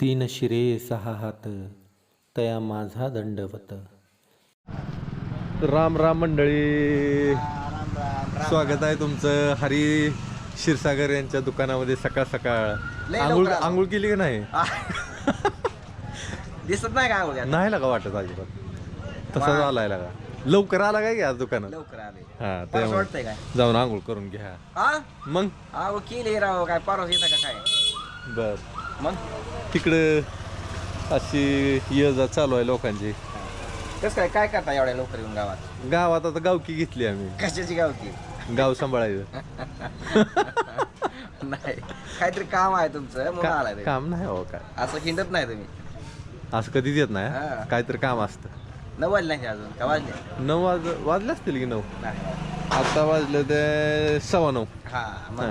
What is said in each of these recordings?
तीन शिरे सहा हात तया माझा दंडवत. राम राम मंडळी. स्वागत आहे तुमचं हरी क्षीरसागर यांच्या दुकानामध्ये सकाळ सकाळ. लय आंघोळ लवकर आलो. आंघोळ केली की नाही? दिसत नाही का उद्या नाही लागा वाटत अजिबात. तसाच आलाय लागा. लवकर आला काय की आज दुकानात? लवकर आले. हा त्यामुळे वाटतंय काय? जाऊन आंघोळ करून घ्या. हा? मग? अहो केली राव काय परस येतं का काय? बर. मग? तिकडं अशी ये जा चालू आहे लोकांची. कसं काय काय करता एवढ्या लवकर येऊन गावात? गावात आता गावकी घेतली आम्ही. कशाची गावती गाव सांभाळायचं. नाही. काहीतरी काम आहे तुमचं म्हणून का- आलाय तुम्ही. काम नाही हो काय. असं हिंडत नाही तुम्ही? असं कधीच येत नाही हा. हा. काहीतरी काम असतं. नऊ वाजले नाही अजून? का वाजले? नऊ वाज वाजले असतील की नऊ? नाही. आता वाजले ते सव्वा नऊ. हा मग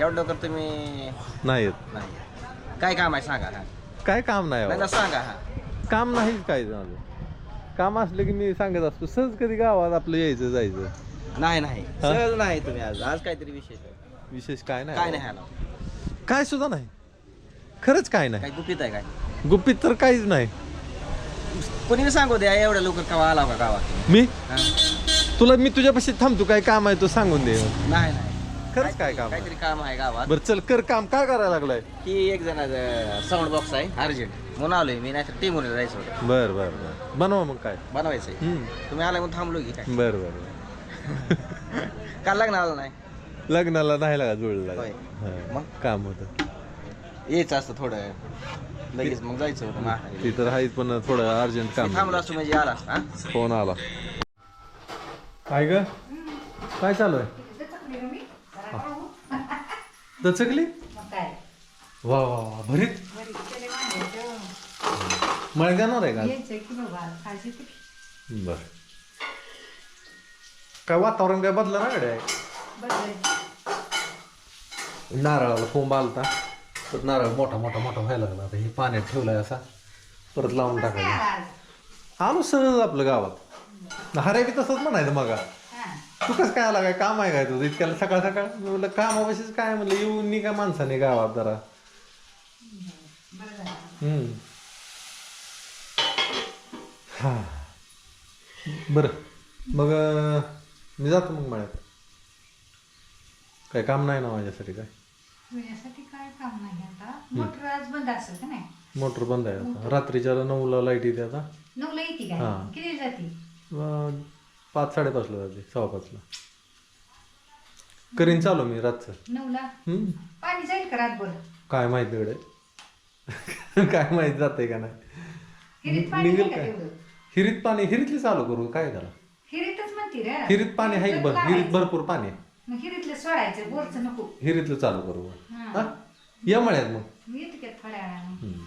एवढं लवकर तुम्ही नाही येत. नाही काय काम आहे सांगा हा. काय काम नाही नाही हो. ना सांगा हा. काम नाही काय माझं. काम असलं की मी सांगत असतो सहज कधी गावात आपलं यायचं जायचं. नाही नाही. सहज नाही तुम्ही आज. आज काहीतरी विशेष आहे. विशेष काय नाही काय हो. नाही आला काय सुद्धा नाही. खरंच काय नाही. काय गुपित आहे काय? गुपित तर काहीच नाही. कोणी सांगू द्या एवढ्या लवकर केव्हा आला का गावात? मी? हा? तुला मी तुझ्यापाशी थांबतो काय काम आहे तो सांगून दे. नाही नाही. खरंच काय काम आहे? काहीतरी काम आहे गावात. बरं चल कर काम. काय करायला लागलाय? की एक जण साऊंड बॉक्स आहे अर्जंट. म्हणून आलोय मी नाहीतर टीमवर जायचं होतं. बर बर बर. बनवा मग काय. बनवायचंय. हम्म. तुम्ही आला म्हणून थांबलो की काय. बर बर बर. काल लग्न आलं नाही. लग्नाला नाही लागा होय. हा. मग? काम होतं. यायचं असतं थोडं. लगेच मग जायचं होतं. माघारी. ती तर आहेच पण थोडं अर्जंट मी काम थांबलो असतो म्हणजे आला असता? फोन आला. काय ग? काय चालू आहे? दचकली? वा वा वा भरीत मळ जाणार आहे का? बर. काय वातावरण काय बदलं ना कडे नारळाला कोंब आलता. तर नारळ मोठा मोठा मोठा व्हायला लागला. आता हे पाण्यात ठेवलाय असा. परत लावून टाकायचा. आलो सहज आपलं गावात. हरे बी तसंच म्हणायचं मग. तू कसं काय आला काय? काम आहे काय तुझं? इतक्याला सकाळ सकाळ? मी म्हणलं कामापाशीच काय? म्हणलं येऊन नी काय माणसाने गावात जरा. हम्म. हा. बरं. मग अं, मी जातो मग मळ्यात. काय काम नाही ना माझ्यासाठी काय? काय काम नाही आता? मोटर आज बंद असेल का नाही? मोटर बंद आहे आता. रात्रीच्या नऊला लाइट येते आता. नऊला येते हा. काय किती जाते? पाच साडेपाचला जाते सव्वा पाचला करीन चालू मी रातचं. नऊला? हम्म. पाणी जाईल का रातभर? काय माहिती गडे काय माहीत जाते का नाही. हिरीत पाणी निघेल नाही का काय? तेवढं? हिरीत पाणी हिरीतली चालू करू काय त्याला? हिरीतच म्हणते रे. हिरीत पाणी आहे की भर हिरीत भरपूर पाणी? आहे मग हिरीतलं सोडायचं बोरचं नको. हिरीतलं चालू करू. हा. हा? या मळ्यात मग. मी येते का थोड्या वेळानं हम्म.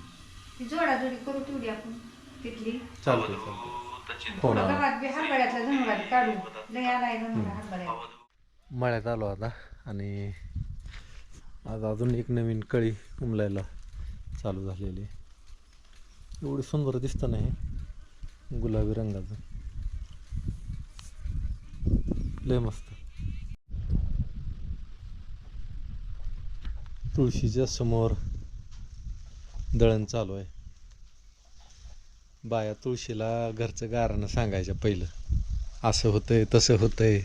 ती जोडाजोडी करू तेवढी आपण तिथली. चालतंय चालतंय. हरभऱ्यात मळ्यात आलो आता आणि आज अजून एक नवीन कळी उमलायला चालू झालेली. एवढी सुंदर दिसतं नाही गुलाबी रंगाचं. लय मस्त. तुळशीच्या समोर दळण चालू आहे. बाया तुळशीला घरचं गारानं सांगायच्या पहिलं. असं होतंय तसं होतंय.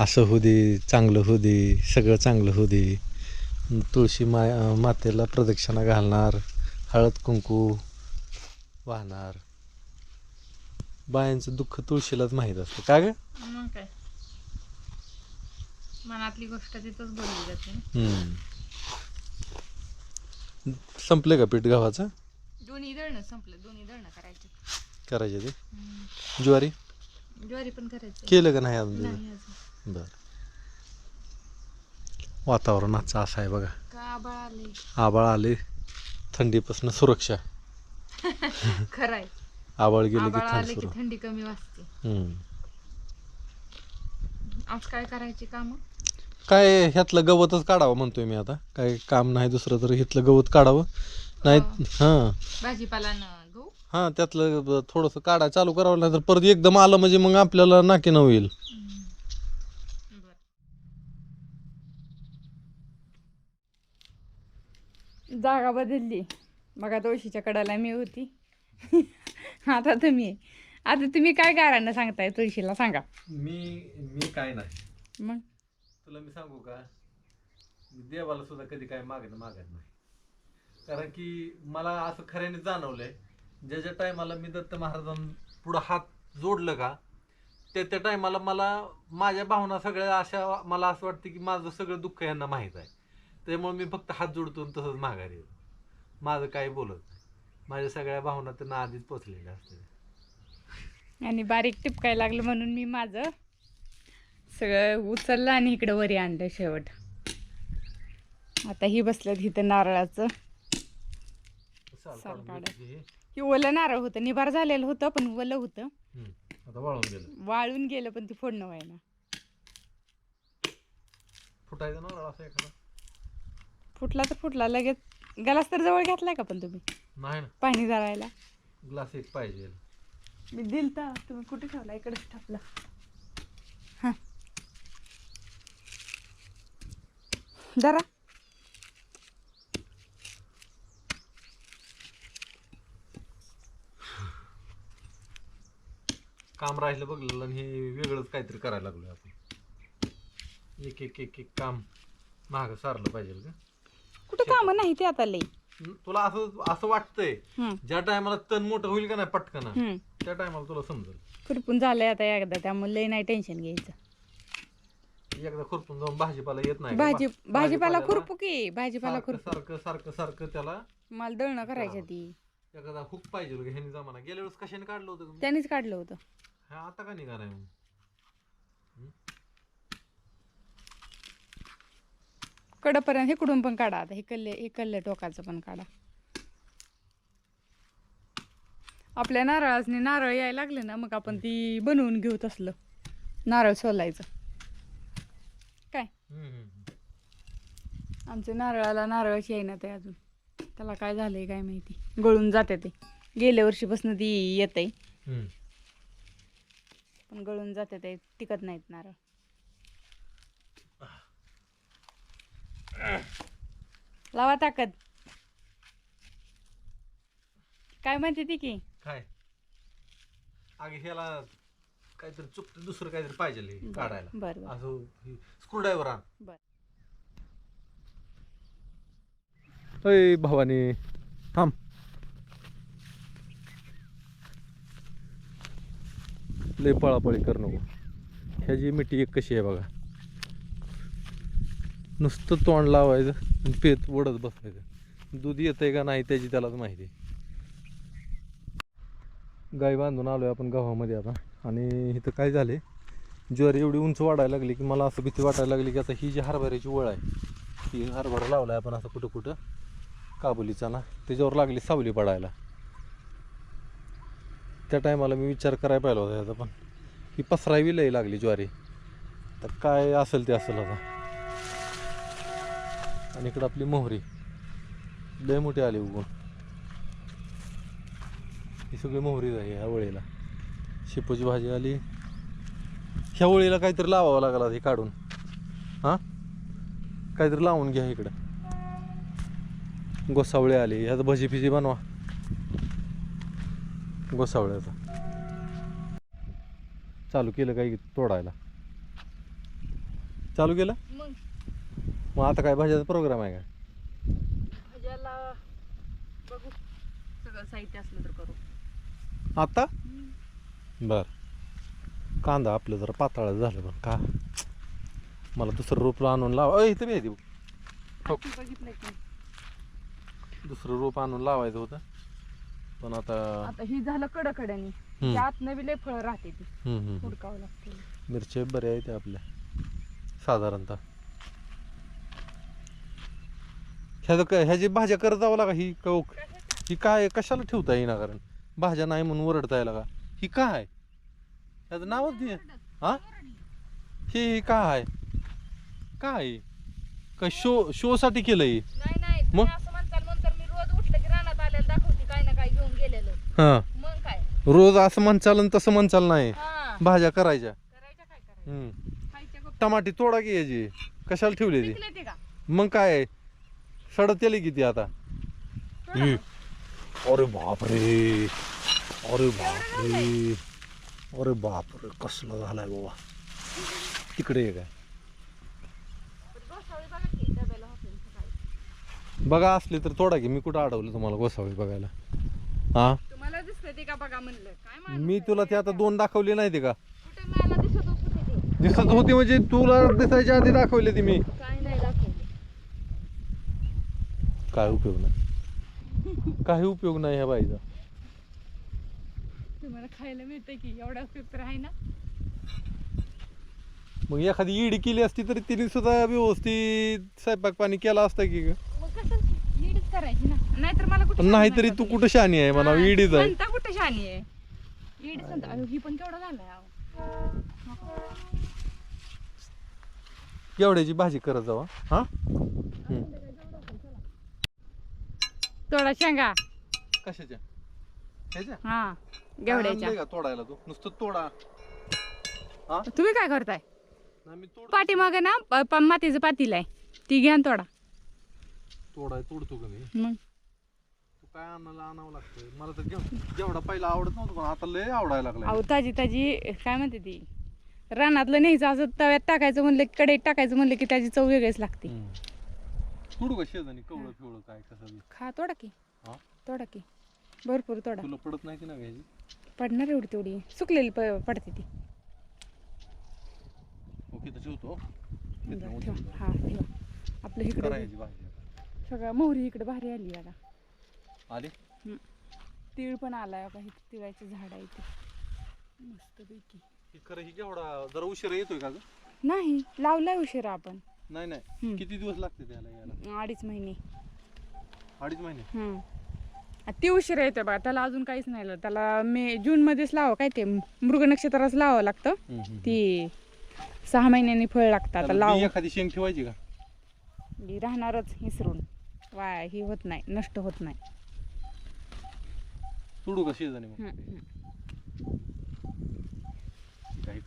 असं होऊ दे चांगलं होऊ दे सगळं चांगलं होऊ दे. तुळशी मा मातेला प्रदक्षिणा घालणार हळद कुंकू वाहणार. बायांचं दुःख तुळशीलाच माहीत असतं. का ग? मग काय? मनातली गोष्ट तिथंच बोलली जाते. संपले का पीठ गव्हाचं? दोन्ही दळणं संपलं दोन्ही दळणं करायचे. करायचे ते? ज्वारी? ज्वारी पण करायची. केलं का नाही अजून? नाही अजून. बरं. वातावरणाचं असं आहे बघा. का आबाळ आले आबाळ आले थंडीपासून सुरक्षा. खरंय. आबाळ गेले की आबाळ थंड आले की सुरू. थंडी कमी वाजते. हम्म. आज काय करायची काम? काय ह्यातलं गवतच काढावं म्हणतोय मी आता. काय काम नाही दुसरं तर ह्यातलं गवत काढावं. नाही हां. भाजीपाला न गहू? हां त्यातलं ब- थोडंसं काढा चालू करावं नाही तर परत एकदम आलं म्हणजे मग आपल्याला नाकी न होईल जागा बदलली. बघा तुळशीच्या कडाला मी होती. आता तुम्ही आता तुम्ही काय गारांना सांगताय? तुळशीला सांगा. मी मी काय नाही. मग? तुला मी सांगू का? देवाला सुद्धा कधी काय मागत मागत नाही. कारण की मला असं खऱ्याने जाणवलंय ज्या ज्या टायमाला मी दत्त महाराजां पुढं हात जोडलं का त्या त्या टायमाला मला माझ्या भावना सगळ्या अशा मला असं वाटतं की माझं सगळं दुःख यांना माहीत आहे. त्यामुळे मी फक्त हात जोडतो आणि तसंच माघारी येतो. माझं काही बोलत नाही. माझ्या सगळ्या भावना त्यांना आधीच पोचलेल्या असते आणि बारीक टिपकायला लागलं म्हणून मी माझं सगळं उचललं आणि इकडं वरी आणलं शेवट. आता ही बसलं इथं नारळाचं. साल हे. ओलं नारळ होतं निभार झालेलं होतं पण ओलं होतं. आता वाळून गेलं. वाळून गेलं पण ती फोडणं व्हायला फुटायचं ना असं एखादा? फुटला तर फुटला लगेच गलास तर जवळ घेतलाय का पण तुम्ही? नाही ना. पाणी जाळायला. ग्लास एक पाहिजे. मी दिलता तुम्ही कुठे ठेवला? इकडेच ठेवला हां. जरा. काम राहिलं बघलं आणि हे वेगळंच काहीतरी करायला लागलोय आपण. एक एक एक एक काम महाग सारलं पाहिजे का कुठे कामं नाही ते आता लई. तुला असं असं वाटतंय ज्या टायमाला तण मोठं होईल का नाही पटकन. त्या टायमाला तुला समजेल. खुरपून झालंय आता एकदा त्यामुळे लई नाही टेन्शन घ्यायचं. एकदा खुरपून जाऊन भाजीपाला येत नाही? भाजी भाजीपाला खुरपू की भाजीपाला खुरपू. सारखं सारखं सारखं त्याला मला दळणं करायच्या ती. एखादा हुक पाहिजे होतं ह्यानी जमाना. गेल्या वेळेस कशाने काढलं होतं? त्यानेच काढलं होतं. हा आता का निघा नाही मग? कडपर्यंत इकडून पण काढा आता. हे कल्ले हे कल्ले टोकाचं पण काढा. आपल्या नारळाने नारळ यायला लागले ना मग आपण ती बनवून घेऊ तसलं. नारळ सोलायचं. काय? हम्म, हम्म, हम्म. आमच्या नारळाला नारळाची येईना ते अजून. त्याला काय झालंय काय माहिती. गळून जाते ते. गेल्या वर्षीपासून ती येते हम्म. पण गळून जाते ते टिकत नाहीत नारळ. लावा ताकद. काय म्हणते ती की? काय? अगे ह्याला काहीतरी चुकतं दुसरं काहीतरी पाहिजे काढायला. बरं बरं. असं स्क्रूड्रायव्हर आण. बर. अय भवानी. थांब. लय पळापळी कर नको. ह्याची मिठी एक कशी आहे बघा. नुसतं तोंड लावायचं पेत ओढत बसायचं. दूध येतंय का नाही त्याची त्यालाच माहिती गाय बांधून आलोय आपण गावामध्ये आता. आणि इथं काय झाले ज्वारी एवढी उंच वाढायला लागली की मला असं भीती वाटायला लागली की आता ही जी हरभऱ्याची वळ आहे ती हरभरा लावलाय आपण असं कुठं कुठं काबुलीचा ना? त्याच्यावर लागली सावली पडायला. त्या टायमाला मी विचार करायला पाहिला होता याचा पण. ही पसरावी लई लागली ज्वारी. तर काय असेल ते असेल आता. आणि इकडं आपली मोहरी. लय मोठी आली उगून ही सगळी मोहरी आहे ह्या वळीला. शेपूची भाजी आली. ह्या वळीला काहीतरी लावावं लागला हे काढून. हां? काहीतरी लावून घ्या इकडं. गोसावळे आले. ह्याचं भजी फिजी बनवा. गोसावळ्याचा. चालू केलं काही तोडायला? चालू केलं? मग. आता काय भाज्याचा प्रोग्राम आहे का भाज्याला बघू. सगळं साहित्य असलं तर करू. आता? बर. कांदा आपलं जरा पाताळ झालं पण का? मला दुसरं रोप आणून लावा. इथं बी आहे. बघितलं दुसरं रोप आणून लावायचं होतं. पण आता आता ही झालं कडकड्याने. हम्म. त्यात नवी लय फळं राहते ती. हम्म, हम्म, हम्म. हुडकावं लागते. मिरच्या बऱ्या आहेत आपल्या. साधारणतः. ह्याचं काय ह्याची भाज्या करत जावं लागा ही कौक ही काय कशाला ठेवता येईना कारण? भाज्या नाही म्हणून ओरडता यायला का ही काय? ह्याचं नावच दे हा? ही ही काय? काय? काय शो शो साठी केलंय? नाही नाही मग? असं म्हणताल नंतर मी रोज उठलं की रानात आलेलं दाखवते काय ना काय घेऊन गेलेलं हा. मग काय? रोज असं म्हणचाल आणि तसं म्हणचाल नाही हा. भाज्या करायच्या. करायच्या काय करायचं हम्म. खायच्या गप्पा. टमाटी तोडा की याची? कशाला ठेवली ती? पिकले ते का? मग काय? सडत येली किती आता? अरे बापरे. अरे बापरे. अरे बापरे कसला झालाय बाबा. तिकडे काय? बघा असली तर तोडा की मी कुठं अडवलं तुम्हाला गोसावी बघायला? हा? दिसतं ते का बघा म्हणलं. काय मा- मी तुला ते आता दोन दाखवले नाही ते का? कुठे मला दिसत होते ते? दिसत होती म्हणजे तुला दिसायच्या आधी दाखवले ती मी. काय नाही दाखवले. काय उपयोग नाही. काही उपयोग नाही ह्या बाईचा. तुम्हाला खायला मिळतं की एवढा उपयोग तर आहे ना? मग एखादी ईडी केली असती तरी तिने सुद्धा व्यवस्थित स्वयंपाक पाणी केला असता की ग. मग कसं ईडच करायची ना? नाहीतर मला कुठे नाहीतरी तू कुठं शानी आहे म्हणा ईडीच आहे. शानी आहे. ईड अहो, ही पण केवढा झालाय. एवढ्याची भाजी करत जावा हा. थोडा शेंगा. कशाच्या? ह्याच्या? हा घेवड्याच्या. आणलंय का तोडायला तू? नुसतं तोडा. तुम्ही काय करताय? नाही मी तोड पाठीमागे ना प- प- मातीचं पातील आहे. ती घ्या न थोडा तोडाय तोडतो का मी? मग? काय आणायला आणावं लागतं. मला तर जेव- जेवढा पहिला आवडत नव्हतं पण आता लय आवडायला लागलाय. अहो ताजी ताजी काय म्हणते ती? रानातलं न्यायचं असं तव्यात टाकायचं म्हणलं की कढईत टाकायचं म्हणलं की त्याची चव वेगळीच लागते. हम्म. का कवळं काय कसं बी? खा तोडा की. हा? तोडा की. भरपूर तोडा. तुला पडत नाही की ना घ्यायची? पडणार एवढी तेवढी. सुकलेली प पडते ती. ओके बरं, ठेवा. हा ठेवा. आपलं इकडे करायची भाजी सगळं मोहरी इकडे भारी आली आता आली? तीळ पण आलाय बघा इथे तिळाचे झाड आहे इथे मस्तपैकी. ही खरं ही केवढा जरा उशिरा येतोय का ग? नाही लावलाय उशिरा आपण. नाही नाही. हम्म. किती दिवस लागते त्याला यायला? अडीच महिने. अडीच महिने. हम्म. आ, ती उशिरा येते बघा त्याला अजून काहीच नाही. त्याला मे जून मध्येच लावावं काय ते मृग नक्षत्राच लावावं लागतं. ती सहा महिन्यांनी फळ लागतं आता त्याला बी लाव. एखादी शेंग ठेवायची का? ही राहणारच हिसरून वाया ही होत नाही नष्ट होत नाही. तोडू का शेजानी मग? हम्म. काही.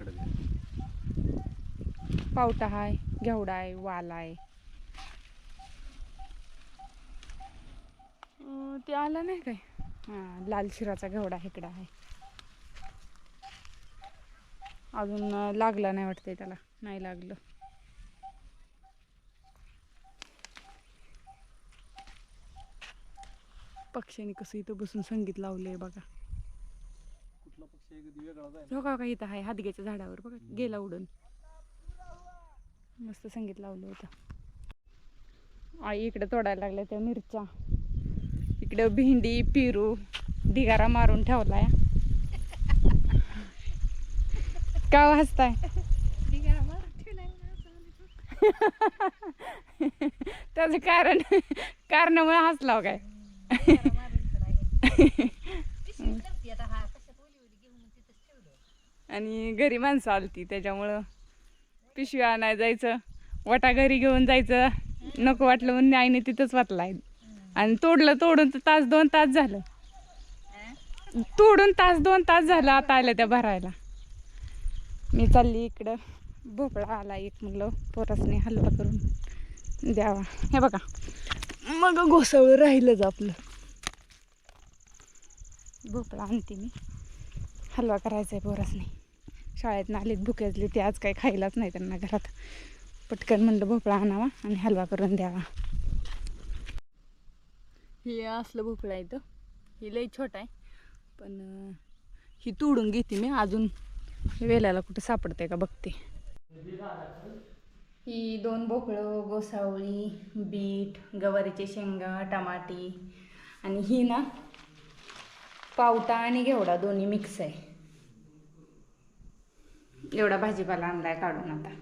पावटा आहे घेवडा आहे वाल आहे अं, ते आलं नाही काय? हां लाल शिराचा घेवडा इकडं आहे अजून अं, लागला नाही वाटतंय त्याला नाही लागलं. पक्ष्यांनी कसं इथं बसून संगीत लावलंय बघा. कुठला पक्षी आहे? कधी वेगळा जाय हो का का इथं आहे हादग्याच्या झाडावर बघा गेला उडून. मस्त संगीत लावलं होतं. आई इकडे तोडायला लागल्या त्या मिरच्या. इकडं भेंडी पेरू ढिगारा मारून ठेवलाय. का हो हसताय त्याचं कारण कारणामुळे हसला हो काय? आणि घरी माणसं आलती त्याच्यामुळं पिशवी आणायला जायचं वटा घरी घेऊन जायचं. नको वाटलं म्हणून आईने तिथंच वाचलाय आणि तोडलं तोडून तर तास दोन तास झालं. तोडून तास दोन तास झालं आता आलं त्या भरायला. मी चालली इकडं. भोपळा आला एक म्हणलं पोरसने हलवा करून द्यावा. हे बघा. मग घोसावळ राहिलंच आपलं. भोपळा आणते मी. हलवा करायचा आहे नाही शाळेत आलीत भुकेजले ते आज काही खायलाच नाही त्यांना घरात. पटकन म्हणलं भोपळा आणावा आणि हलवा करून द्यावा. हे असलं भोपळा इथं. ही लई छोटा आहे. पण ही तोडून घेते मी. अजून वेल्याला कुठं सापडते का बघते. ही दोन भोपळं गोसावळी बीट गवारीचे शेंगा टमाटी आणि ही ना पावटा आणि घेवडा दोन्ही मिक्स आहे. एवढा भाजीपाला आणलाय काढून आता.